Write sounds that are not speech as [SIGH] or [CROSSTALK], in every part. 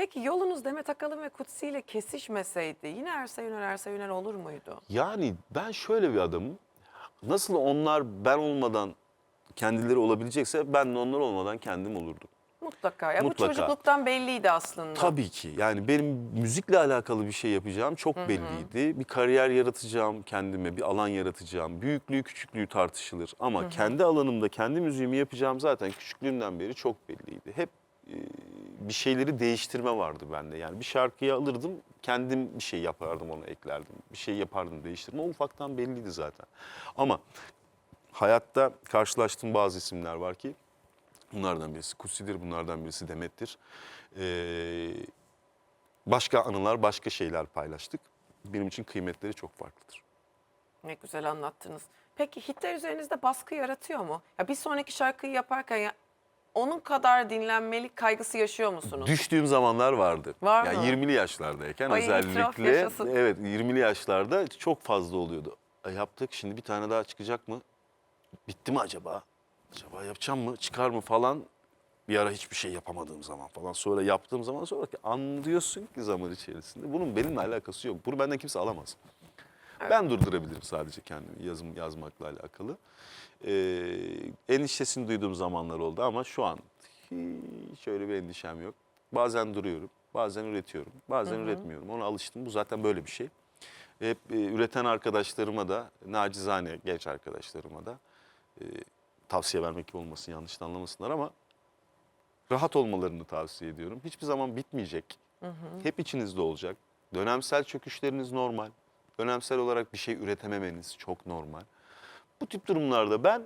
Peki yolunuz Demet Akalın ve Kutsi ile kesişmeseydi yine Ersay Üner Ersay Üner olur muydu? Yani ben şöyle bir adamım. Nasıl onlar ben olmadan kendileri olabilecekse ben de onlar olmadan kendim olurdum. Mutlaka. Ya Mutlaka. bu çocukluktan belliydi aslında. Tabii ki. Yani benim müzikle alakalı bir şey yapacağım çok belliydi. Bir kariyer yaratacağım kendime, bir alan yaratacağım. Büyüklüğü, küçüklüğü tartışılır. Ama kendi alanımda, kendi müziğimi yapacağım zaten küçüklüğümden beri çok belliydi. Hep e, bir şeyleri değiştirme vardı bende. Yani bir şarkıyı alırdım, kendim bir şey yapardım ona eklerdim. Bir şey yapardım, değiştirme. O ufaktan belliydi zaten. Ama hayatta karşılaştığım bazı isimler var ki Bunlardan birisi Kutsi'dir, bunlardan birisi Demet'tir. Ee, başka anılar, başka şeyler paylaştık. Benim için kıymetleri çok farklıdır. Ne güzel anlattınız. Peki hitler üzerinizde baskı yaratıyor mu? Ya bir sonraki şarkıyı yaparken ya onun kadar dinlenmelik kaygısı yaşıyor musunuz? Düştüğüm zamanlar vardı. Var yani mı? 20'li yaşlardayken Ay, itiraf özellikle yaşasın. evet 20'li yaşlarda çok fazla oluyordu. E, yaptık şimdi bir tane daha çıkacak mı? Bitti mi acaba? Acaba yapacağım mı? Çıkar mı falan? Bir ara hiçbir şey yapamadığım zaman falan. Sonra yaptığım zaman sonra ki anlıyorsun ki zaman içerisinde. Bunun benimle alakası yok. Bunu benden kimse alamaz. Ben durdurabilirim sadece kendimi yazım yazmakla alakalı. Ee, endişesini duyduğum zamanlar oldu ama şu an hiç öyle bir endişem yok. Bazen duruyorum, bazen üretiyorum, bazen üretmiyorum. Ona alıştım. Bu zaten böyle bir şey. Hep e, üreten arkadaşlarıma da, nacizane genç arkadaşlarıma da e, tavsiye vermek gibi olmasın, yanlış anlamasınlar ama rahat olmalarını tavsiye ediyorum. Hiçbir zaman bitmeyecek. Hep içinizde olacak. Dönemsel çöküşleriniz normal. Dönemsel olarak bir şey üretememeniz çok normal. Bu tip durumlarda ben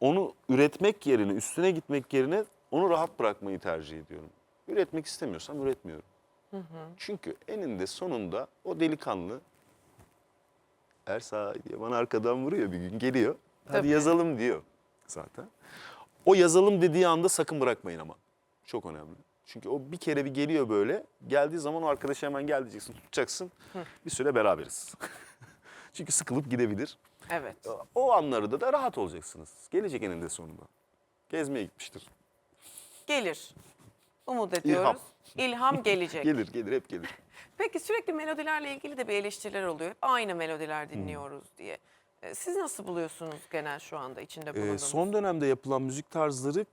onu üretmek yerine, üstüne gitmek yerine onu rahat bırakmayı tercih ediyorum. Üretmek istemiyorsam üretmiyorum. Çünkü eninde sonunda o delikanlı Ersay diye bana arkadan vuruyor bir gün geliyor. Hadi Tabii. yazalım diyor zaten. O yazalım dediği anda sakın bırakmayın ama. Çok önemli. Çünkü o bir kere bir geliyor böyle. Geldiği zaman o arkadaşı hemen gel diyeceksin, tutacaksın. Bir süre beraberiz. [LAUGHS] Çünkü sıkılıp gidebilir. Evet. O anları da rahat olacaksınız. Gelecek eninde sonunda. Gezmeye gitmiştir. Gelir. Umut ediyoruz. İlham [LAUGHS] gelecek. Gelir, gelir, hep gelir. Peki sürekli melodilerle ilgili de bir eleştiriler oluyor. Hep aynı melodiler Hmm. dinliyoruz diye. Ee, Siz nasıl buluyorsunuz genel şu anda içinde Ee, bulunduğumuz? son dönemde yapılan müzik tarzları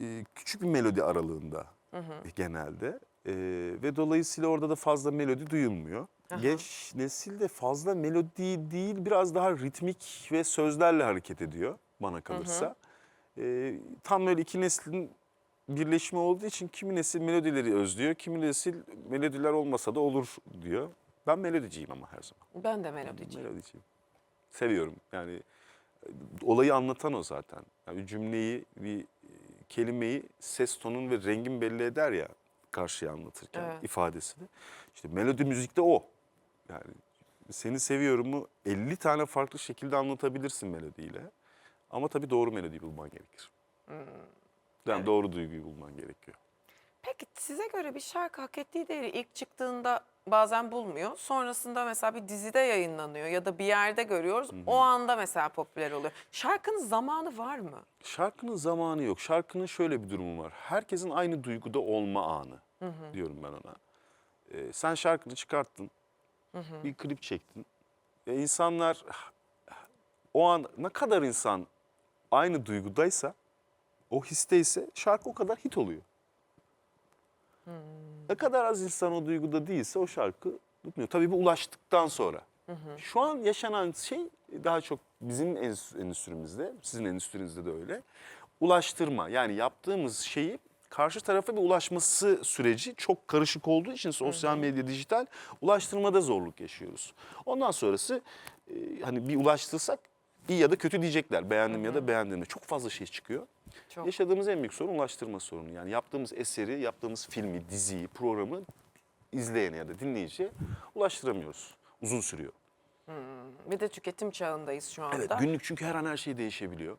e, küçük bir melodi aralığında genelde. Ee, ve dolayısıyla orada da fazla melodi duyulmuyor. Aha. Genç nesil de fazla melodi değil biraz daha ritmik ve sözlerle hareket ediyor bana kalırsa. Ee, tam böyle iki neslin birleşimi olduğu için kimi nesil melodileri özlüyor, kimi nesil melodiler olmasa da olur diyor. Ben melodiciyim ama her zaman. Ben de melodiciyim. Melodiciyim. Seviyorum. Yani e, olayı anlatan o zaten. Yani cümleyi, bir e, kelimeyi ses tonun ve rengin belli eder ya karşıya anlatırken Evet. ifadesini. İşte melodi müzikte o. Yani seni seviyorumu 50 tane farklı şekilde anlatabilirsin melodiyle. Ama tabii doğru melodiyi bulman gerekir. Yani Hmm. Evet. doğru duyguyu bulman gerekiyor. Peki size göre bir şarkı hak ettiği değeri ilk çıktığında bazen bulmuyor. Sonrasında mesela bir dizide yayınlanıyor ya da bir yerde görüyoruz. O anda mesela popüler oluyor. Şarkının zamanı var mı? Şarkının zamanı yok. Şarkının şöyle bir durumu var. Herkesin aynı duyguda olma anı diyorum ben ona. Ee, sen şarkını çıkarttın, bir klip çektin. Ve insanlar o an ne kadar insan aynı duygudaysa, o histeyse şarkı o kadar hit oluyor. Ne kadar az insan o duyguda değilse o şarkı tutmuyor. Tabii bu ulaştıktan sonra. Şu an yaşanan şey daha çok bizim endüstri- endüstrimizde, sizin endüstrinizde de öyle. Ulaştırma yani yaptığımız şeyi karşı tarafa bir ulaşması süreci çok karışık olduğu için sosyal medya, dijital ulaştırmada zorluk yaşıyoruz. Ondan sonrası e, hani bir ulaştırsak iyi ya da kötü diyecekler. Beğendim ya da beğendim. Çok fazla şey çıkıyor. Çok. Yaşadığımız en büyük sorun ulaştırma sorunu. Yani yaptığımız eseri, yaptığımız filmi, diziyi, programı izleyene ya da dinleyiciye ulaştıramıyoruz. Uzun sürüyor. Bir de tüketim çağındayız şu anda. Evet günlük çünkü her an her şey değişebiliyor.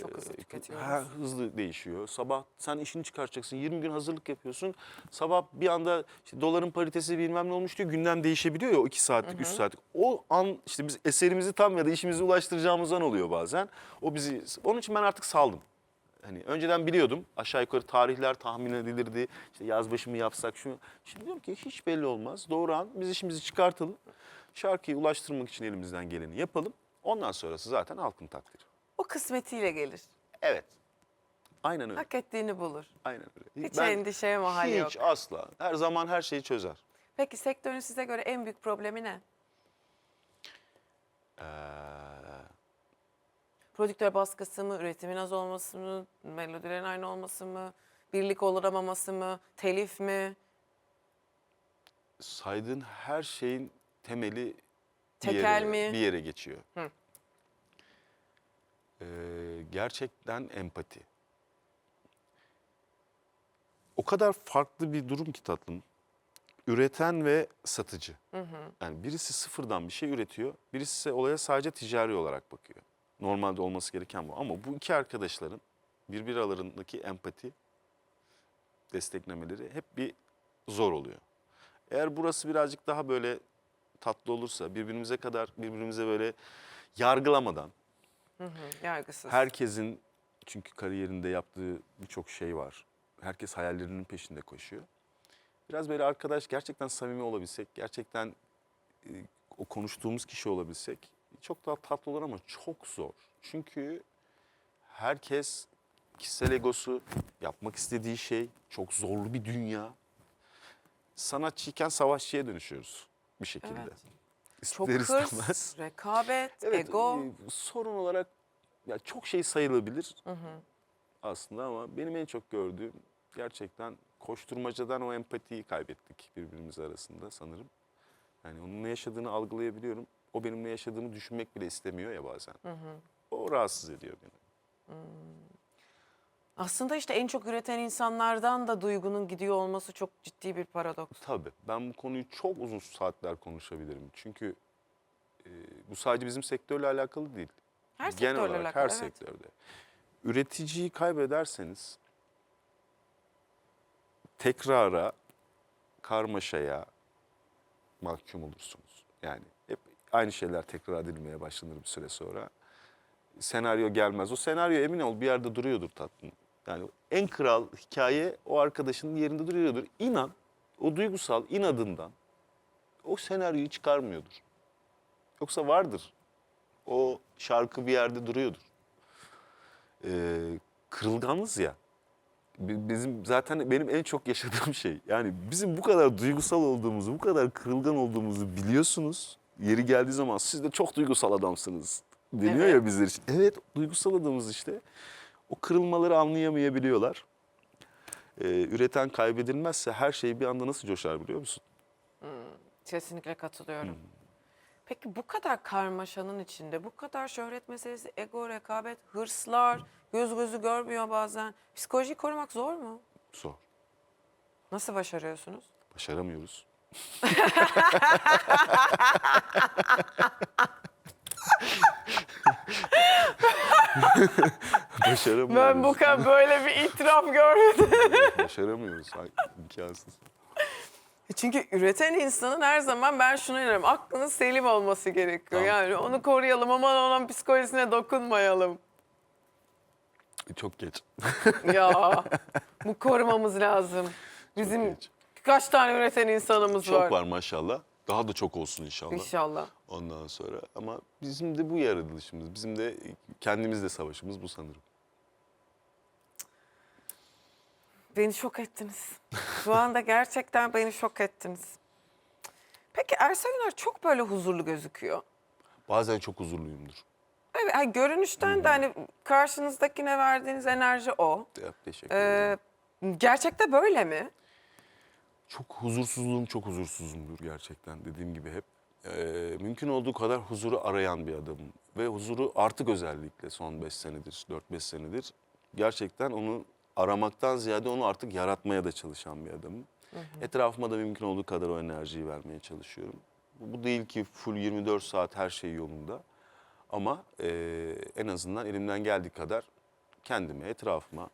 Çok hızlı tüketiyoruz. Her hızlı değişiyor. Sabah sen işini çıkartacaksın. 20 gün hazırlık yapıyorsun. Sabah bir anda işte doların paritesi bilmem ne olmuş diyor. Gündem değişebiliyor ya o 2 saatlik, 3 saatlik. O an işte biz eserimizi tam ya da işimizi ulaştıracağımız an oluyor bazen. O bizi onun için ben artık saldım. hani önceden biliyordum aşağı yukarı tarihler tahmin edilirdi. İşte yaz başı mı yapsak şunu. Şimdi diyorum ki hiç belli olmaz. Doğru an biz işimizi çıkartalım. Şarkıyı ulaştırmak için elimizden geleni yapalım. Ondan sonrası zaten halkın takdiri. O kısmetiyle gelir. Evet. Aynen öyle. Hak ettiğini bulur. Aynen öyle. Hiç endişeye mahal hiç yok. asla. Her zaman her şeyi çözer. Peki sektörün size göre en büyük problemi ne? Ee, Prodüktör baskısı mı, üretimin az olması mı, melodilerin aynı olması mı, birlik olamaması mı, telif mi? saydığın her şeyin temeli bir Tekel yere, mi? bir yere geçiyor. Hı. Ee, gerçekten empati. O kadar farklı bir durum ki tatlım. Üreten ve satıcı. Yani birisi sıfırdan bir şey üretiyor, birisi ise olaya sadece ticari olarak bakıyor. Normalde olması gereken bu. Ama bu iki arkadaşların birbiri aralarındaki empati desteklemeleri hep bir zor oluyor. Eğer burası birazcık daha böyle tatlı olursa, birbirimize kadar birbirimize böyle yargılamadan, Hı hı, yargısız. herkesin çünkü kariyerinde yaptığı birçok şey var. Herkes hayallerinin peşinde koşuyor. Biraz böyle arkadaş gerçekten samimi olabilsek, gerçekten e, o konuştuğumuz kişi olabilsek çok daha tatlı olur ama çok zor. Çünkü herkes kişisel egosu, yapmak istediği şey çok zorlu bir dünya. Sanatçıyken savaşçıya dönüşüyoruz bir şekilde. Evet. İster Çok istemez. hırs, [LAUGHS] rekabet, Evet, ego. e, sorun olarak ya çok şey sayılabilir aslında ama benim en çok gördüğüm gerçekten koşturmacadan o empatiyi kaybettik birbirimiz arasında sanırım. Yani onun ne yaşadığını algılayabiliyorum. O benim ne yaşadığımı düşünmek bile istemiyor ya bazen. O rahatsız ediyor beni. Aslında işte en çok üreten insanlardan da duygunun gidiyor olması çok ciddi bir paradoks. Tabii ben bu konuyu çok uzun saatler konuşabilirim. Çünkü e, bu sadece bizim sektörle alakalı değil. Her Genel sektörle olarak alakalı, her evet. sektörde. Üreticiyi kaybederseniz tekrara, karmaşaya mahkum olursunuz. Yani hep aynı şeyler tekrar edilmeye başlanır bir süre sonra. Senaryo gelmez. O senaryo emin ol bir yerde duruyordur tatlım. Yani en kral hikaye o arkadaşının yerinde duruyordur. İnan, o duygusal inadından o senaryoyu çıkarmıyordur. Yoksa vardır. O şarkı bir yerde duruyordur. Ee, kırılganız ya. Bi- Bizim zaten benim en çok yaşadığım şey. Yani bizim bu kadar duygusal olduğumuzu, bu kadar kırılgan olduğumuzu biliyorsunuz. Yeri geldiği zaman siz de çok duygusal adamsınız deniyor Evet. ya bizler için. Evet duygusal adamız işte. O kırılmaları anlayamayabiliyorlar. Ee, üreten kaybedilmezse her şey bir anda nasıl coşar biliyor musun? Kesinlikle katılıyorum. Peki bu kadar karmaşanın içinde, bu kadar şöhret meselesi, ego, rekabet, hırslar, göz gözü görmüyor bazen. Psikolojiyi korumak zor mu? Zor. Nasıl başarıyorsunuz? Başaramıyoruz. [LAUGHS] [LAUGHS] Başaramıyoruz. Ben bu kadar böyle bir itiraf görmedim. Başaramıyoruz. İmkansız. Çünkü üreten insanın her zaman ben şuna inanıyorum. Aklının selim olması gerekiyor. Tamam. Yani onu koruyalım aman onun psikolojisine dokunmayalım. Çok geç. [LAUGHS] Ya bu korumamız lazım. Bizim kaç tane üreten insanımız Çok var. var maşallah. Daha da çok olsun inşallah. İnşallah. Ondan sonra ama bizim de bu yaratılışımız, bizim de kendimizle savaşımız bu sanırım. Beni şok ettiniz. Şu anda gerçekten beni şok ettiniz. Peki Ersel Üner çok böyle huzurlu gözüküyor. Bazen çok huzurluyumdur. Evet, hani görünüşten de hani karşınızdakine verdiğiniz enerji o. Ya, teşekkür ederim. Ee, gerçekte böyle mi? Çok huzursuzluğum çok huzursuzumdur gerçekten dediğim gibi hep. Ee, mümkün olduğu kadar huzuru arayan bir adamım. Ve huzuru artık özellikle son 5 senedir, 4-5 senedir gerçekten onu aramaktan ziyade onu artık yaratmaya da çalışan bir adamım. Etrafıma da mümkün olduğu kadar o enerjiyi vermeye çalışıyorum. Bu değil ki full 24 saat her şey yolunda. Ama eee, en azından elimden geldiği kadar kendime, etrafıma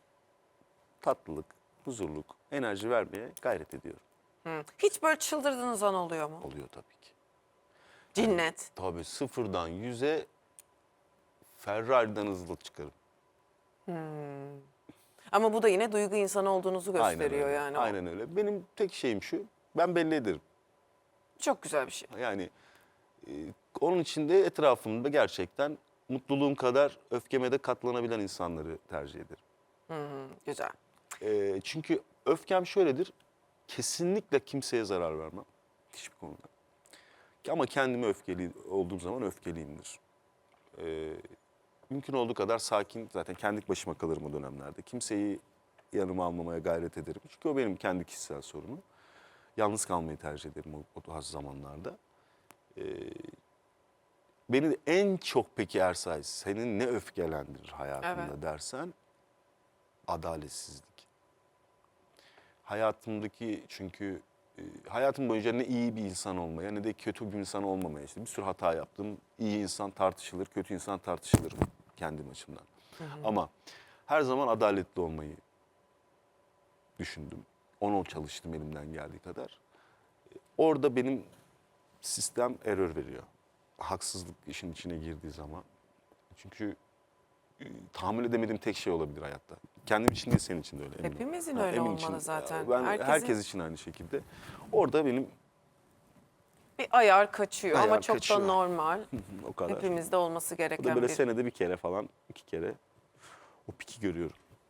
tatlılık, huzurluk, enerji vermeye gayret ediyorum. Hı. Hiç böyle çıldırdığınız an oluyor mu? Oluyor tabii ki. Cinnet. Tabii sıfırdan yüze Ferrari'den hızlı çıkarım. Ama bu da yine duygu insanı olduğunuzu gösteriyor öyle. yani. Aynen öyle. Benim tek şeyim şu. Ben belli ederim. Çok güzel bir şey. Yani e, onun için de etrafımda gerçekten mutluluğum kadar öfkeme de katlanabilen insanları tercih ederim. Hı, güzel. E, çünkü öfkem şöyledir. Kesinlikle kimseye zarar vermem. Hiçbir konuda. Ama kendime öfkeli olduğum zaman öfkeliyimdir. E, mümkün olduğu kadar sakin zaten kendi başıma kalırım o dönemlerde. Kimseyi yanıma almamaya gayret ederim. Çünkü o benim kendi kişisel sorunum. Yalnız kalmayı tercih ederim o, o tarz zamanlarda. Ee, beni en çok peki Ersay senin ne öfkelendirir hayatında Evet. dersen adaletsizlik. Hayatımdaki çünkü e, hayatım boyunca ne iyi bir insan olmaya ne de kötü bir insan olmamaya işte bir sürü hata yaptım. İyi insan tartışılır, kötü insan tartışılır kendim açımdan. Ama her zaman adaletli olmayı düşündüm. Onu çalıştım elimden geldiği kadar. Orada benim sistem error veriyor. Haksızlık işin içine girdiği zaman. Çünkü e, tahammül edemediğim tek şey olabilir hayatta. Kendim için değil senin için de öyle. eminim. Hepimizin Ha, öyle olmalı için. zaten. Ben Herkesin- herkes için aynı şekilde. Orada benim Bir ayar kaçıyor ama Ayar çok kaçıyor. da normal. [LAUGHS] o kadar. Hepimizde olması Bu da gereken böyle bir senede bir kere falan iki kere o piki görüyorum.